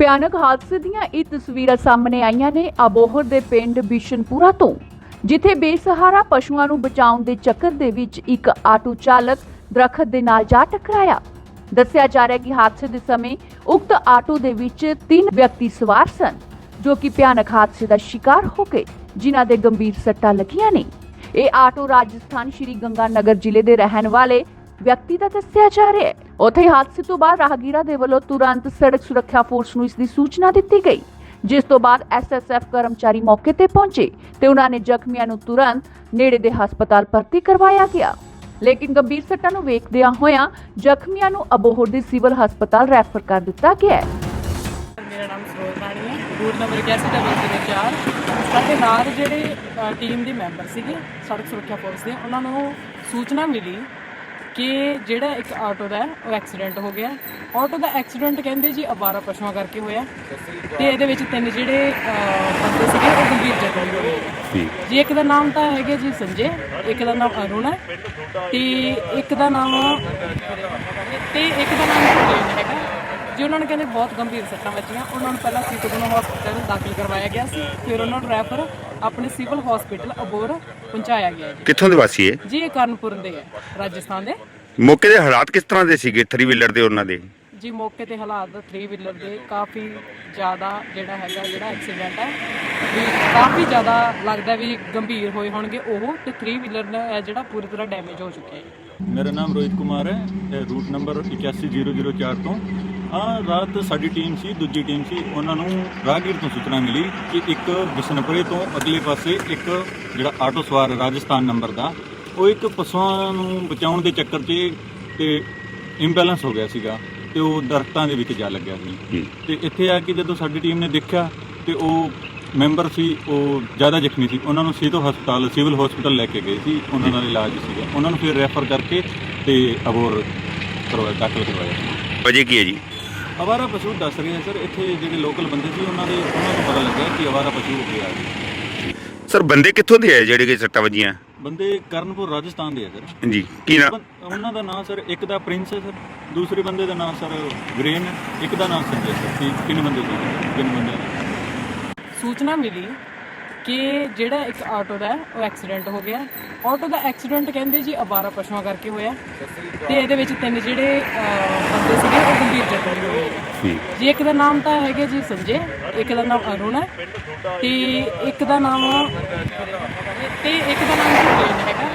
ਭਿਆਨਕ ਹਾਦਸੇ ਦੀਆਂ ਇਹ ਤਸਵੀਰਾਂ ਸਾਹਮਣੇ ਆਈਆਂ ਨੇ ਅਬੋਹਰ ਦੇ ਪਿੰਡ ਬਿਸ਼ਨਪੁਰਾ ਤੋਂ, ਜਿੱਥੇ ਬੇਸਹਾਰਾ ਪਸ਼ੂਆਂ ਨੂੰ ਬਚਾਉਣ ਦੇ ਚੱਕਰ ਦੇ ਵਿੱਚ ਇੱਕ ਆਟੋ ਚਾਲਕ ਦਰਖਤ ਦੇ ਨਾਲ ਜਾ ਟਕਰਾਇਆ। ਦੱਸਿਆ ਜਾ ਰਿਹਾ ਕਿ ਹਾਦਸੇ ਦੇ ਸਮੇਂ ਉਕਤ ਆਟੋ ਦੇ ਵਿੱਚ ਤਿੰਨ ਵਿਅਕਤੀ ਸਵਾਰ ਸਨ, ਜੋ ਕਿ ਭਿਆਨਕ ਹਾਦਸੇ ਦਾ ਸ਼ਿਕਾਰ ਹੋ ਗਏ, ਜਿਨ੍ਹਾਂ ਦੇ ਗੰਭੀਰ ਸੱਟਾਂ ਲੱਗੀਆਂ ਨੇ। ਇਹ ਆਟੋ ਰਾਜਸਥਾਨ ਸ਼੍ਰੀ ਗੰਗਾ ਨਗਰ ਜ਼ਿਲ੍ਹੇ ਦੇ ਰਹਿਣ ਵਾਲੇ ਵਿਅਕਤੀ ਦਾ ਦੱਸਿਆ ਜਾ ਰਿਹਾ ਹੈ। ਉੱਥੇ ਹਾਦਸੇ ਤੋਂ ਬਾਅਦ ਰਾਹਗੀਰਾਂ ਦੇ ਵੱਲੋਂ ਤੁਰੰਤ ਸੜਕ ਸੁਰੱਖਿਆ ਫੋਰਸ ਨੂੰ ਇਸ ਦੀ ਸੂਚਨਾ ਦਿੱਤੀ ਗਈ, ਜਿਸ ਤੋਂ ਬਾਅਦ ਐਸਐਸਐਫ ਕਰਮਚਾਰੀ ਮੌਕੇ ਤੇ ਪਹੁੰਚੇ ਤੇ ਉਹਨਾਂ ਨੇ ਜ਼ਖਮੀਆਂ ਨੂੰ ਤੁਰੰਤ ਨੇੜੇ ਦੇ ਹਸਪਤਾਲ ਭਰਤੀ ਕਰਵਾਇਆ ਗਿਆ। ਲੇਕਿਨ ਗੰਭੀਰ ਸੱਟਾਂ ਨੂੰ ਵੇਖਦਿਆਂ ਹੋਇਆਂ ਜ਼ਖਮੀਆਂ ਨੂੰ ਅਬੋਹਰ ਦੇ ਸਿਵਲ ਹਸਪਤਾਲ ਰੈਫਰ ਕਰ ਦਿੱਤਾ ਗਿਆ ਹੈ। ਮੇਰਾ ਨਾਮ ਸਰੋਜ ਰਾਣੀ ਹੈ। ਬੂਥ ਨੰਬਰ 8104 ਸਾਡੇ ਨਾਲ ਜਿਹੜੇ ਟੀਮ ਦੇ ਮੈਂਬਰ ਸੀਗੇ ਸੜਕ ਸੁਰੱਖਿਆ ਫੋਰਸ ਦੇ, ਉਹਨਾਂ ਨੂੰ ਸੂਚਨਾ ਮਿਲੀ ਕਿ ਜਿਹੜਾ ਇੱਕ ਆਟੋ ਦਾ ਹੈ, ਉਹ ਐਕਸੀਡੈਂਟ ਹੋ ਗਿਆ। ਆਟੋ ਦਾ ਐਕਸੀਡੈਂਟ ਕਹਿੰਦੇ ਜੀ ਅਵਾਰਾ ਪਸ਼ੂਆਂ ਕਰਕੇ ਹੋਇਆ। ਤੇ ਇਹਦੇ ਵਿੱਚ ਤਿੰਨ ਜਿਹੜੇ ਅਹ, ਬੰਦੇ ਸੀਗੇ ਉਹ ਗੰਭੀਰ ਜ਼ਖਮੀ ਹੋ ਗਏ। ਜੀ ਇੱਕ ਦਾ ਨਾਮ ਤਾਂ ਹੈਗਾ ਜੀ ਸੰਜੇ ਇੱਕ ਦਾ ਨਾਮ ਅਰੁਣ ਹੈ ਤੇ ਇੱਕ ਦਾ ਨਾਮ ਤੇ ਇੱਕ ਦਾ ਨਾਮ ਸੁਰੇਨ ਹੈਗਾ। ਜੀ ਉਹਨਾਂ ਨੂੰ ਕਹਿੰਦੇ ਬਹੁਤ ਗੰਭੀਰ ਸੱਟਾਂ ਵੱਜੀਆਂ। ਉਹਨਾਂ ਨੂੰ ਪਹਿਲਾਂ ਸੀਤਗੁਰੂ ਹਸਪਤਾਲ ਦਾਖਲ ਕਰਵਾਇਆ ਗਿਆ ਸੀ। ਫਿਰ ਉਹਨਾਂ ਨੂੰ ਰੈਫਰ ਆਪਣੇ ਸਿਵਲ ਹਸਪੀਟਲ ਅਬੋਰ ਪਹੁੰਚਾਇਆ ਗਿਆ ਜੀ। ਕਿੱਥੋਂ ਦੇ ਵਾਸੀ ਹੈ ਜੀ ਇਹ ਕਰਨਪੁਰ ਦੇ ਹੈ ਰਾਜਸਥਾਨ ਦੇ। ਮੌਕੇ ਦੇ ਹਾਲਾਤ ਕਿਸ ਤਰ੍ਹਾਂ ਦੇ ਸੀਗੇ 3 ਵੀਲਰ ਦੇ ਉਹਨਾਂ ਦੇ? ਜੀ ਮੌਕੇ ਤੇ ਹਾਲਾਤ 3 ਵੀਲਰ ਦੇ ਕਾਫੀ ਜ਼ਿਆਦਾ ਜਿਹੜਾ ਹੈਗਾ ਜਿਹੜਾ ਐਕਸੀਡੈਂਟ ਹੈ ਵੀ ਕਾਫੀ ਜ਼ਿਆਦਾ ਲੱਗਦਾ ਵੀ ਗੰਭੀਰ ਹੋਏ ਹੋਣਗੇ ਉਹ ਤੇ 3 ਵੀਲਰ ਜਿਹੜਾ ਪੂਰੀ ਤਰ੍ਹਾਂ ਡੈਮੇਜ ਹੋ ਚੁੱਕਿਆ ਹੈ। ਮੇਰਾ ਨਾਮ ਰੋਹਿਤ ਕੁਮਾਰ ਹੈ ਇਹ ਰੂਟ ਨੰਬਰ 81004 ਤੋਂ ਆ ਰਾਤ ਸਾਡੀ ਟੀਮ ਸੀ ਦੂਜੀ ਟੀਮ ਸੀ ਉਹਨਾਂ ਨੂੰ ਰਾਹਗੀਰ ਤੋਂ ਸੂਚਨਾ ਮਿਲੀ ਕਿ ਇੱਕ ਬਿਸ਼ਨਪੁਰੇ ਤੋਂ ਅਗਲੇ ਪਾਸੇ ਇੱਕ ਜਿਹੜਾ ਆਟੋ ਸਵਾਰ ਰਾਜਸਥਾਨ ਨੰਬਰ ਦਾ ਉਹ ਇੱਕ ਪਸ਼ੂਆਂ ਨੂੰ ਬਚਾਉਣ ਦੇ ਚੱਕਰ 'ਚ ਤੇ ਇੰਬੈਲੈਂਸ ਹੋ ਗਿਆ ਸੀਗਾ ਤੇ ਉਹ ਦਰਖਤਾਂ ਦੇ ਵਿੱਚ ਜਾ ਲੱਗਿਆ ਸੀ। ਤੇ ਇੱਥੇ ਆ ਕੇ ਜਦੋਂ ਸਾਡੀ ਟੀਮ ਨੇ ਦੇਖਿਆ ਤੇ ਉਹ ਮੈਂਬਰ ਸੀ ਉਹ ਜ਼ਿਆਦਾ ਜ਼ਖਮੀ ਸੀ ਉਹਨਾਂ ਨੂੰ ਸਿਹਤ ਹਸਪਤਾਲ ਸਿਵਲ ਹਸਪਤਾਲ ਲੈ ਕੇ ਗਏ ਸੀ ਉਹਨਾਂ ਦਾ ਇਲਾਜ ਸੀਗਾ। ਉਹਨਾਂ ਨੂੰ ਫਿਰ ਰੈਫਰ ਕਰਕੇ ਤੇ ਅਬੋਰ ਕਰਵਾਇਆ ਦਾਖਲ ਕਰਵਾਇਆ। ਵਜੇ ਕੀ ਹੈ ਜੀ? ਅਵਾਰਾ ਪਸ਼ੂ ਦੱਸ ਰਹੇ ਆ ਸਰ ਇੱਥੇ ਜਿਹੜੇ ਲੋਕਲ ਬੰਦੇ ਸੀ ਉਹਨਾਂ ਦੇ ਉਹਨਾਂ ਨੂੰ ਪਤਾ ਲੱਗਿਆ ਕਿ ਅਵਾਰਾ ਪਸ਼ੂ ਹੋ ਗਿਆ ਜੀ ਸਰ ਬੰਦੇ ਕਿੱਥੋਂ ਦੇ ਆ ਜਿਹੜੇ ਕਿ ਸੱਟਾਂ ਵੱਜੀਆਂ? ਬੰਦੇ ਕਰਨਪੁਰ ਰਾਜਸਥਾਨ ਦੇ ਆ ਸਰ। ਜੀ ਕੀ ਨਾ? ਬੰ- ਉਹਨਾਂ ਦਾ ਨਾਮ ਸਰ ਇੱਕ ਦਾ ਪ੍ਰਿੰਸ ਹੈ ਸਰ। ਦੂਸਰੇ ਬੰਦੇ ਦਾ ਨਾਮ ਸਰ ਗ੍ਰੇਨ ਹੈ। ਇੱਕ ਦਾ ਨਾਮ ਸੰਜੇ ਸਰ। ਤਿੰਨ ਬੰਦੇ ਸੀ? ਤਿੰਨ ਬੰਦੇ? ਸੂਚਨਾ ਮਿਲੀ ਕਿ ਜਿਹੜਾ ਇੱਕ ਆਟੋ ਦਾ ਉਹ ਐਕਸੀਡੈਂਟ ਹੋ ਗਿਆ। ਆਟੋ ਦਾ ਐਕਸੀਡੈਂਟ ਕਹਿੰਦੇ ਜੀ ਅਵਾਰਾ ਪਸ਼ੂਆਂ ਕਰਕੇ ਹੋਇਆ। ਤੇ ਇਹਦੇ ਵਿੱਚ ਤਿੰਨ ਜਿਹੜੇ ਅਹ, ਬੰਦੇ ਸੀਗੇ ਉਹ ਗੰਭੀਰ ਜ਼ਖਮੀ ਹੋ ਗਏ ਜੀ ਇੱਕ ਦਾ ਨਾਮ ਤਾਂ ਹੈਗਾ ਜੀ ਸੰਜੇ ਇੱਕ ਦਾ ਨਾਮ ਅਰੁਣ ਹੈ ਤੇ ਇੱਕ ਦਾ ਨਾਮ ਤੇ ਇੱਕ ਦਾ ਨਾਮ ਸੁਰੇਨ ਹੈਗਾ।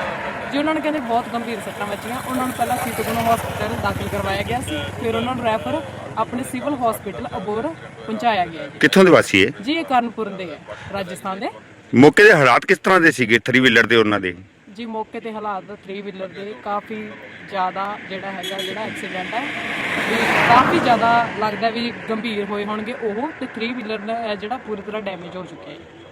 ਜੀ ਉਹਨਾਂ ਨੂੰ ਕਹਿੰਦੇ ਬਹੁਤ ਗੰਭੀਰ ਸੱਟਾਂ ਵੱਜੀਆਂ। ਉਹਨਾਂ ਨੂੰ ਪਹਿਲਾਂ ਸੀਤਗੁਰੂ ਹਸਪਤਾਲ ਦਾਖਲ ਕਰਵਾਇਆ ਗਿਆ ਸੀ ਫਿਰ ਉਹਨਾਂ ਨੂੰ ਰੈਫਰ ਆਪਣੇ ਸਿਵਲ ਹਸਪੀਟਲ ਅਬੋਰ ਪਹੁੰਚਾਇਆ ਗਿਆ ਜੀ। ਕਿੱਥੋਂ ਦੇ ਵਾਸੀ ਹੈ ਜੀ ਇਹ ਕਰਨਪੁਰ ਦੇ ਹੈ ਰਾਜਸਥਾਨ ਦੇ। ਮੌਕੇ ਦੇ ਹਾਲਾਤ ਕਿਸ ਤਰ੍ਹਾਂ ਦੇ ਸੀਗੇ 3 ਵੀਲਰ ਦੇ ਉਹਨਾਂ ਦੇ? ਜੀ ਮੌਕੇ ਤੇ ਹਾਲਾਤ 3 ਵੀਲਰ ਦੇ ਕਾਫੀ ਜ਼ਿਆਦਾ ਜਿਹੜਾ ਹੈਗਾ ਜਿਹੜਾ ਐਕਸੀਡੈਂਟ ਹੈ ਵੀ ਕਾਫੀ ਜ਼ਿਆਦਾ ਲੱਗਦਾ ਵੀ ਗੰਭੀਰ ਹੋਏ ਹੋਣਗੇ ਉਹ ਤੇ 3 ਵੀਲਰ ਜਿਹੜਾ ਪੂਰੀ ਤਰ੍ਹਾਂ ਡੈਮੇਜ ਹੋ ਚੁੱਕਿਆ ਹੈ।